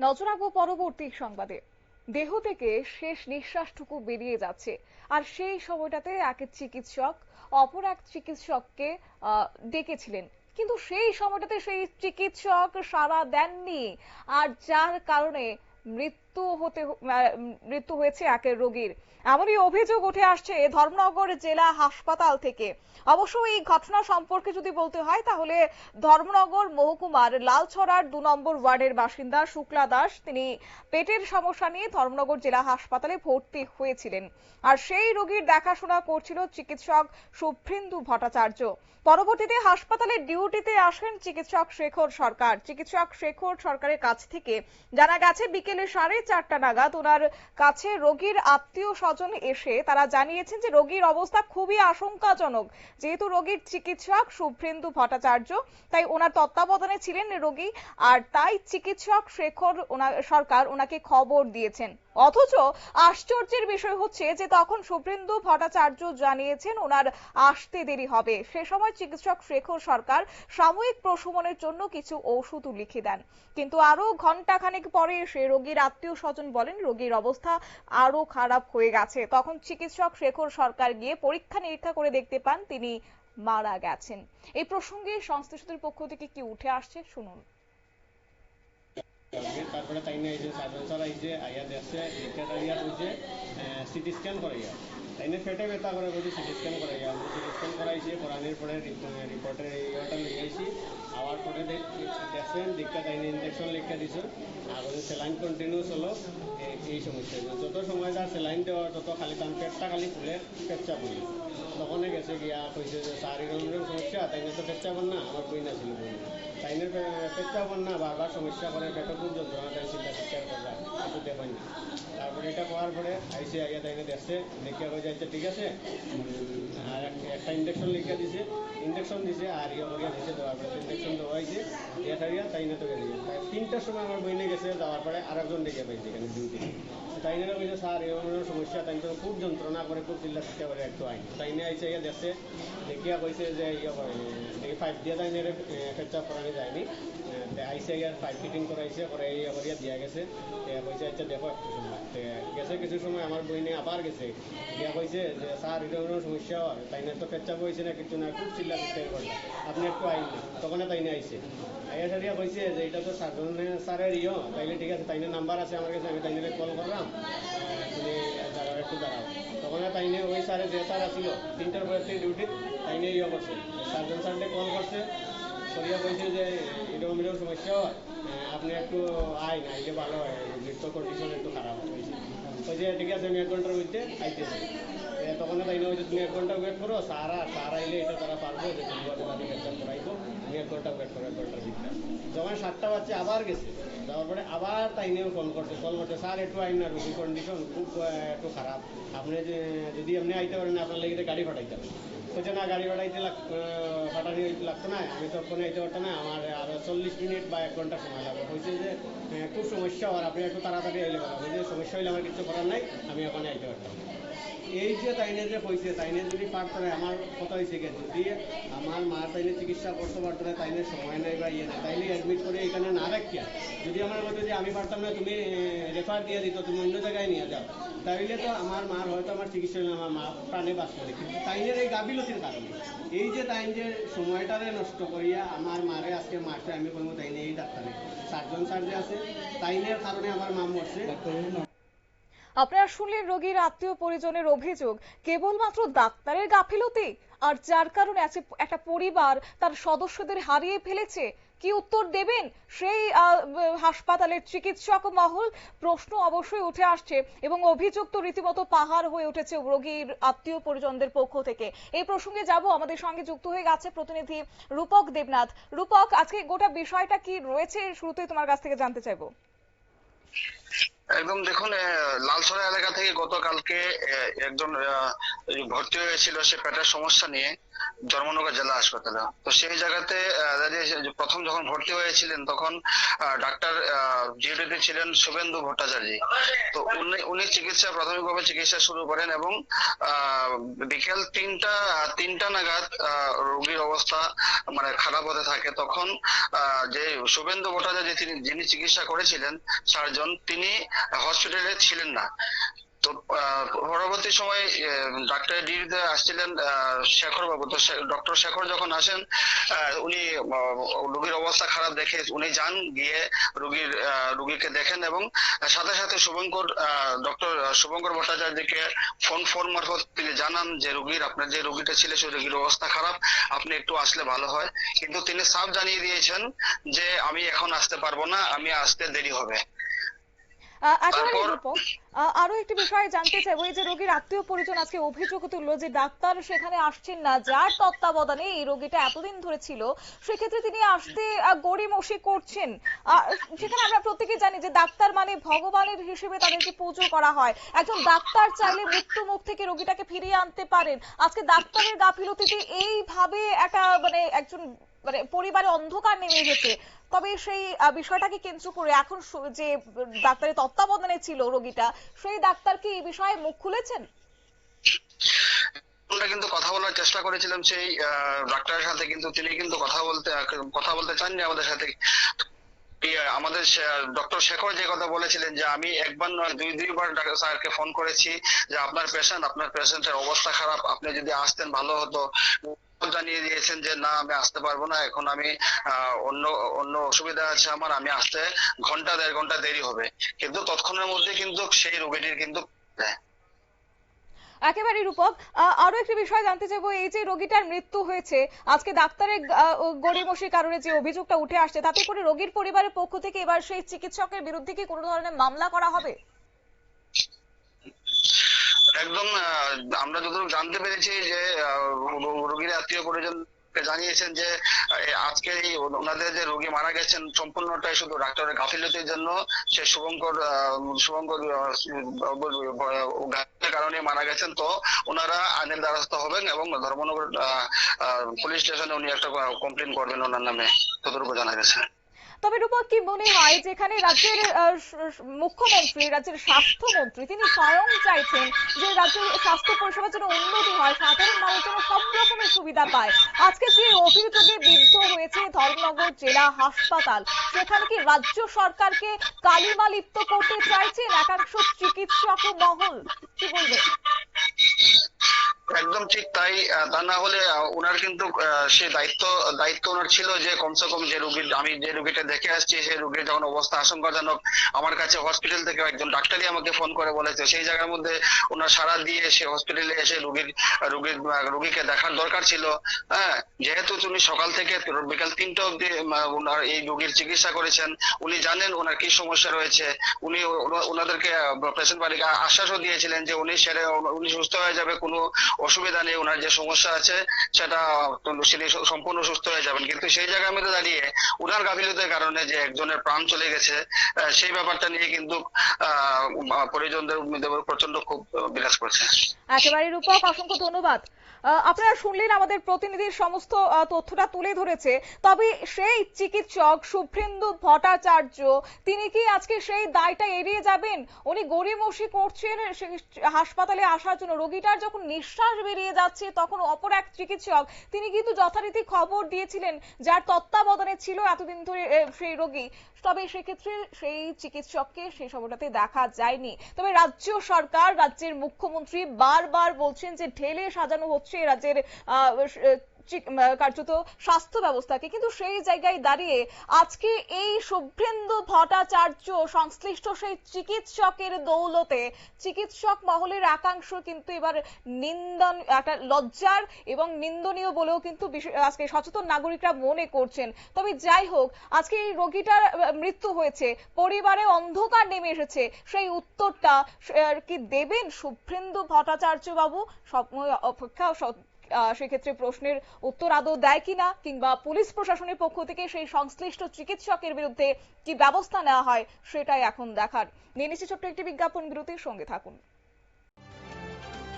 নজর রাখব পরবর্তী সংবাদে। দেহ থেকে শেষ নিঃশ্বাসটুকু বেরিয়ে যাচ্ছে। আর সেই সময়টাতে এক চিকিৎসক, অপর এক চিকিৎসককে ডেকেছিলেন। কিন্তু সেই সময়টাতে সেই চিকিৎসক সাড়া দেননি। আর যার কারণে মৃত্যু হতে মৃত্যু হয়েছে এক রোগীর। এমনই অভিযোগ উঠে আসছে ধর্মনগর জেলা হাসপাতাল থেকে। অবশ্য এই ঘটনা সম্পর্কে যদি বলতে হয়, তাহলে ধর্মনগর মহকুমার লালছড়ার দু নম্বর ওয়ার্ডের বাসিন্দা শুক্লা দাস, তিনি পেটের সমস্যা নিয়ে ধর্মনগর জেলা হাসপাতালে ভর্তি হয়েছিলেন। আর সেই রোগীর দেখাশোনা করছিল চিকিৎসক শুভ্রেন্দু ভট্টাচার্য। পরবর্তীতে হাসপাতালে ডিউটিতে আসেন চিকিৎসক শেখর সরকার। চিকিৎসক শেখর সরকারের কাছ থেকে জানা গেছে, বিকেলে সাড়ে চারটা নাগাদ ওনার কাছে রোগীর আত্মীয় স্বজন এসে তারা জানিয়েছেন যে রোগীর অবস্থা খুবই আশঙ্কাজনক। যেহেতু রোগীর চিকিৎসক শুভ্রেন্দু ভট্টাচার্য, তাই ওনার তত্ত্বাবধানে ছিলেন রোগী আর তাই চিকিৎসক শেখর সরকার ওনাকে খবর দিয়েছেন। অথচ আশ্চর্যের বিষয় হচ্ছে যে তখন শুভ্রেন্দু ভট্টাচার্য জানিয়েছেন ওনার আসতে দেরি হবে। সে সময় চিকিৎসক শেখর সরকার সাময়িক প্রশমনের জন্য কিছু ওষুধ লিখে দেন। কিন্তু আরও ঘন্টাখানেক পরে এসে রোগীর আত্মীয় স্বজন বলেন, রোগীর অবস্থা আরও খারাপ হয়ে গেছে। তখন চিকিৎসক শেখর সরকার গিয়ে পরীক্ষা নিরীক্ষা করে দেখতে পান তিনি মারা গেছেন। এই প্রসঙ্গে সংশ্লিষ্টদের পক্ষ থেকে কি উঠে আসছে, শুনুন। তারপরে তাই নিয়ে আইছে সার্জন স্যার আইছে আইয়া দেখছে এটা ইয়া কইছে সিটি স্ক্যান করাইয়া তাই নিয়ে পেটে ব্যথা করে কইছে সিটি স্ক্যান করাইয়া সিটি স্ক্যান করাইছি, করানোর পরে রিপোর্টের ইয়েটা নিয়ে আইছি পরে দেখ- দেখছেন দিকটা তাই ইঞ্জেকশন লিখে দিছে আর ওই স্যালাইন কন্টিনিউস হলো এই- সমস্যা যত সময় তার স্যালাইন দেওয়া তত খালি তার পেটটা খালি ফুলে পেচ্চা বলি তখনই গেছে গিয়া কইছে যে স্যার এরকম সমস্যা তাই তো পেচ্চা না আমার বই না ছিল বই তাইনের বল না বারবার সমস্যা করে পেটে খুব যন্ত্রণা তাই চিন্তা চিৎকার একটু দেখেন তারপরে এটা করার পরে আইসে আইয়া তাইনে দেখছে, দেখে কই যাইতে ঠিক আছে। আর একটা ইঞ্জেকশন লিখে দিছে ইঞ্জেকশন দিছে আর ইয়ে করিয়া দিছে দেওয়ার পরে। ইঞ্জেকশন দেওয়াইছে ইয়ে টাইয়া তাইনে তো তিনটার সময় আমার বইনে গেছে, যাওয়ার পরে আরেকজন দেখে পাইছে এখানে ডিউটি তাইনে কইছে, স্যার এরকম সমস্যা তাই খুব যন্ত্রণা করে, খুব চিল্লা চিৎকার করে একটু আইন। তাইনে আইসে ইয়া দেখছে, দেখিয়া কইছে যে ইয়ে করে দেখি পাইপ দিয়ে তাইনে ফেচ্চা করানো যায়নি। আইসে ইয়ার পাইপ ফিটিং করাইছে করে ইয়া দিয়া গেছে। কইছে আচ্ছা দেখো, একটু সময়। গেছে কিছু সময় আমার বইনে আবার গেছে। দিয়া কইছে যে, স্যার এরকম এরকম সমস্যা হয়? তাই না, তো পেচ্চা বইছে না, কিছু না, খুব চিল্লা চিৎকার করলাম আপনি একটু আইন না তখন তাইনে আইছে। আইয়া সারিয়া কইছে যে, এটা তো সার্জনে স্যারের ইয়ে তাইলে ঠিক আছে তাইনে নাম্বার আছে আমার কাছে, আমি তাইনে কল করলাম। তুমি দাঁড়াও, একটু দাঁড়াও। তখন তাইনে ওই স্যারে, যে স্যার আসিল তিনটার পরে ডিউটি তাইনে ইয়ে করছে। সার্জন স্যারকে কল করছে। সরিয়া কইছে যে এরকম এরকম সমস্যা হয়। আপনি একটু আইন আইলে ভালো হয়, নৃত্য কন্ডিশন একটু খারাপ হয়েছে কইছে ঠিক আছে আমি এক ঘণ্টার মধ্যে আইতেছি তখন তাই না হয়েছে তুমি এক ঘণ্টা ওয়েট করো, সারা সারা আইলে এটা তারা পারবে, যে তুমি করাইবো। ঘণ্টা ওয়েট করো এক ঘণ্টার যখন সাতটা বাচ্চা আবার গেছে। যাওয়ার পরে আবার তাই নিয়েও ফোন করছে ফোন করছে, স্যার, একটু আইন না কন্ডিশন খুব একটু খারাপ। আপনি যদি আপনি আইতে পারেন, আপনার লেগে গাড়ি পাঠাইতে হবে। বলছে না, গাড়ি পাঠাইতে লাগ পাঠানি লাগতো না, আমি তো ফোনে আইতে পারতাম না, আমার আরও চল্লিশ মিনিট বা এক ঘণ্টা সময় লাগবে। বলছে যে খুব সমস্যা, আর আপনি একটু তাড়াতাড়ি পারেন বলছে সমস্যা হইলে আমার কিছু করার নাই, আমি ওখানে আইতে পারতাম। এই যে তাইনে যে হয়েছে তাইনে যদি পারতো আমার কথা হয়েছে কি যদি আমার মার তাইনে চিকিৎসা করতে পারতো না তাইনে সময় নাই বা ইয়ে তাইলে অ্যাডমিট করে এখানে না রাখিয়া যদি আমার বলতো যে, আমি পারতাম না, তুমি রেফার দিয়ে দিত, তুমি অন্য জায়গায় নিয়ে যাও। তাইলে তো আমার মার হয়তো আমার চিকিৎসা আমার মা প্রাণে বাঁচ করে। কিন্তু তাইনের এই গাফিলতির কারণে, এই যে তাইন যে সময়টারে নষ্ট করিয়া আমার মারে আজকে মারছে আমি বলব তাইনে এই ডাক্তারে। সার্জন স্যার যে আছে, তাইনের কারণে আমার মা মরছে। আপনারা শুনলেন রোগীর আত্মীয় পরিজনের অভিযোগ। কেবলমাত্র ডাক্তারের গাফিলতি? আর যার কারণে আছে একটা পরিবার তার সদস্যদের হারিয়ে ফেলেছে, কি উত্তর দেবেন? সেই হাসপাতালের চিকিৎসক মহল প্রশ্ন অবশ্যই উঠে আসছে এবং অভিযোগ তো রীতিমতো পাহাড় হয়ে উঠেছে রোগীর আত্মীয় পরিজনদের পক্ষ থেকে। এই প্রসঙ্গে যাব, আমাদের সঙ্গে যুক্ত হয়ে গেছে প্রতিনিধি রূপক দেবনাথ। রূপক, আজকে গোটা বিষয়টা কি রয়েছে? শুরুতেই তোমার কাছ থেকে জানতে চাইব। একদম দেখুন লালসরা এলাকা থেকে গতকালকে একজন ভর্তি হয়েছিল সে পেটের সমস্যা নিয়ে। ধর্মনগর জেলা হাসপাতালে। তো সেই জায়গাতে প্রথম যখন ভর্তি হয়েছিলেন, তখন ডাক্তার জিওডিতে ছিলেন শুভেন্দু ভট্টাচার্য। তো উনি চিকিৎসা, প্রাথমিকভাবে চিকিৎসা শুরু করেন এবং বিকেল তিনটা তিনটা নাগাদ রোগীর অবস্থা মানে খারাপ হতে থাকে। তখন যে শুভেন্দু ভট্টাচার্য তিনি যিনি চিকিৎসা করেছিলেন, সার্জন, তিনি হসপিটালে ছিলেন না। তো পরবর্তী সময় ডাক্তার ডিউটিতে আসছিলেন শেখর বাবু। তো ডক্টর শেখর যখন আসেন উনি রোগীর অবস্থা খারাপ দেখে উনি যান, গিয়ে রোগীর রোগীকে দেখেন এবং সাথে সাথে শুভঙ্কর ডক্টর শুভঙ্কর ভট্টাচার্যকে ফোন ফোন মারফত তিনি জানান যে, রোগীর, আপনার যে রোগীটা ছিল সেই রোগীর অবস্থা খারাপ, আপনি একটু আসলে ভালো হয়। কিন্তু তিনি সাফ জানিয়ে দিয়েছেন যে, আমি এখন আসতে পারব না, আমি আসতে দেরি হবে। একেবারে তারপর- রূপক আরও একটি বিষয় জানতে চাইব এই যে রোগীর আত্মীয় পরিজন আজকে অভিযোগ তুললো যে ডাক্তার সেখানে আসছেন না যার তত্ত্বাবধানে এই রোগীটা এতদিন ধরে ছিল সেক্ষেত্রে তিনি আসতে গড়িমসি করছেন। সেখানে আমরা প্রত্যেকে জানি যে ডাক্তার মানে ভগবানের হিসেবে তাদেরকে পুজো করা হয়। একজন ডাক্তার চাইলে মৃত্যু মুখ থেকে রোগীটাকে ফিরিয়ে আনতে পারেন। আজকে ডাক্তারের গাফিলতিতে এইভাবে একটা মানে একজন মানে পরিবারে অন্ধকার নেমে এসেছে। তবে সেই বিষয়টাকে কেন্দ্র করে এখন যে, ডাক্তারের তত্ত্বাবধানে ছিল রোগীটা, সেই ডাক্তার কি এই বিষয়ে মুখ খুলেছেন? আমরা কিন্তু কথা বলার চেষ্টা করেছিলাম সেই ডাক্তারের সাথে, কিন্তু তিনি কিন্তু কথা বলতে কথা বলতে চাননি আমাদের সাথে। আমাদের ডক্টর শেখর যে কথা বলেছিলেন যে, আমি একবার নয়, দুই, দুইবার ডাক্তার স্যারকে ফোন করেছি যে, আপনার পেশেন্ট আপনার পেশেন্টের অবস্থা খারাপ, আপনি যদি আসতেন ভালো হতো। জানিয়ে দিয়েছেন যে, না, আমি আসতে পারব না। এখন আমি অন্য অন্য অসুবিধা আছে আমার। আমি আসতে ঘণ্টা, দেড় ঘণ্টা দেরি হবে। কিন্তু তৎক্ষণের মধ্যে কিন্তু সেই রোগীটির কিন্তু একেবারে রূপক আরও একটি বিষয় জানতে চাইব। এই যে রোগীটার মৃত্যু হয়েছে, আজকে ডাক্তারের গড়িমসির কারণে যে অভিযোগটা উঠে আসছে, তাতে করে রোগীর পরিবারের পক্ষ থেকে এবার সেই চিকিৎসকের বিরুদ্ধে কি কোনো ধরনের মামলা করা হবে? একদম আমরা যতটুকু জানতে পেরেছি যে রোগীর আত্মীয় পরিজন জানিয়েছেন যে আজকে এই ওনাদের যে রোগী মারা গেছেন সম্পূর্ণটাই শুধু ডাক্তারের গাফিলতির জন্য। সে শুভঙ্কর শুভঙ্কর কারণে মারা গেছেন। তো ওনারা আইনের দ্বারস্থ হবেন এবং ধর্মনগর পুলিশ স্টেশনে উনি একটা কমপ্লেন করবেন ওনার নামে। ততটুকু জানা গেছে। তবে রূপক কি মনে হয় যেখানে রাজ্যের মুখ্যমন্ত্রী, রাজ্যের স্বাস্থ্যমন্ত্রী, তিনি স্বয়ং চাইছেন যে রাজ্যের স্বাস্থ্য পরিষেবা যেন উন্নতি হয়, সাধারণ মানুষ যেন সব রকমের সুবিধা পায়। আজকে যে অভিযোগে বিদ্ধ হয়েছে ধর্মনগর জেলা হাসপাতাল, সেখানে কি রাজ্য সরকারকে কালিমা লিপ্ত করতে চাইছেন একাংশ চিকিৎসক মহল? কি বলবে একদম ঠিক তাই তা না হলে ওনার কিন্তু সে দায়িত্ব দায়িত্ব ওনার ছিল যে কমসে কম যে রুগীর, আমি যে রুগীটা দেখে আসছি, সেই রুগীর যখন অবস্থা আশঙ্কাজনক, আমার কাছে হসপিটাল থেকে একজন ডাক্তারই আমাকে ফোন করে বলেছে। সেই জায়গার মধ্যে ওনার সারা দিয়ে সে হসপিটালে এসে রুগীর রুগীর রুগীকে দেখার দরকার ছিল। হ্যাঁ যেহেতু তুমি সকাল থেকে বিকাল তিনটা অব্দি ওনার এই রুগীর চিকিৎসা করেছেন, উনি জানেন ওনার কি সমস্যা রয়েছে। উনি ওনা- ওনাদেরকে পেশেন্ট বাড়িকে আশ্বাসও দিয়েছিলেন যে উনি সেরে, উনি সুস্থ হয়ে যাবে, কোনো অসুবিধা নেই, ওনার যে সমস্যা আছে, সেটা সম্পূর্ণ সুস্থ হয়ে যাবেন। কিন্তু সেই জায়গার মধ্যে দাঁড়িয়ে উনার গাফিলতির কারণে যে একজনের প্রাণ চলে গেছে সেই ব্যাপারটা নিয়ে কিন্তু, আহ, পরিজনদের প্রচণ্ড খুব বিরাজ করছে। একেবারে রূপক, অসংখ্য ধন্যবাদ। আপনারা শুনলেন আমাদের প্রতিনিধির সমস্ত তথ্যটা তুলে ধরেছে। তবে সেই চিকিৎসক শুভ্রেন্দু ভট্টাচার্য, তিনি কি আজকে সেই দায়টা এড়িয়ে যাবেন? উনি গড়িমসি করছেন হাসপাতালে আসার জন্য। রোগীটার যখন নিঃশ্বাস বেরিয়ে যাচ্ছে, তখন অপর এক চিকিৎসক, তিনি কিন্তু যথারীতি খবর দিয়েছিলেন, যার তত্ত্বাবধানে ছিল এতদিন ধরে সেই রোগী। তবে সেক্ষেত্রে সেই চিকিৎসককে সেই সময়টাতে দেখা যায়নি। তবে রাজ্য সরকার, রাজ্যের মুখ্যমন্ত্রী বারবার বলছেন যে ঢেলে সাজানো হচ্ছে। রাজ্যের আহ, চিক- আহ, কার্যত স্বাস্থ্য ব্যবস্থাকে। কিন্তু সেই জায়গায় দাঁড়িয়ে আজকে এই শুভ্রেন্দু ভট্টাচার্য সংশ্লিষ্ট সেই চিকিৎসকের দৌলতে, চিকিৎসক মহলের একাংশ কিন্তু এবার নিন্দন একটা লজ্জার এবং নিন্দনীয় বলেও কিন্তু আজকে সচেতন নাগরিকরা মনে করছেন। তবে যাই হোক, আজকে এই রোগীটার মৃত্যু হয়েছে, পরিবারে অন্ধকার নেমে এসেছে, সেই উত্তরটা কি দেবেন শুভ্রেন্দু ভট্টাচার্য বাবু সময় অপেক্ষা সেক্ষেত্রে প্রশ্নের উত্তর আদৌ দেয় কিনা কিংবা পুলিশ প্রশাসনের পক্ষ থেকে সেই সংশ্লিষ্ট চিকিৎসকের বিরুদ্ধে কি ব্যবস্থা নেওয়া হয় সেটাই এখন দেখার। নিয়ে নিচ্ছে ছোট্ট একটি বিজ্ঞাপন বিরতির সঙ্গে থাকুন।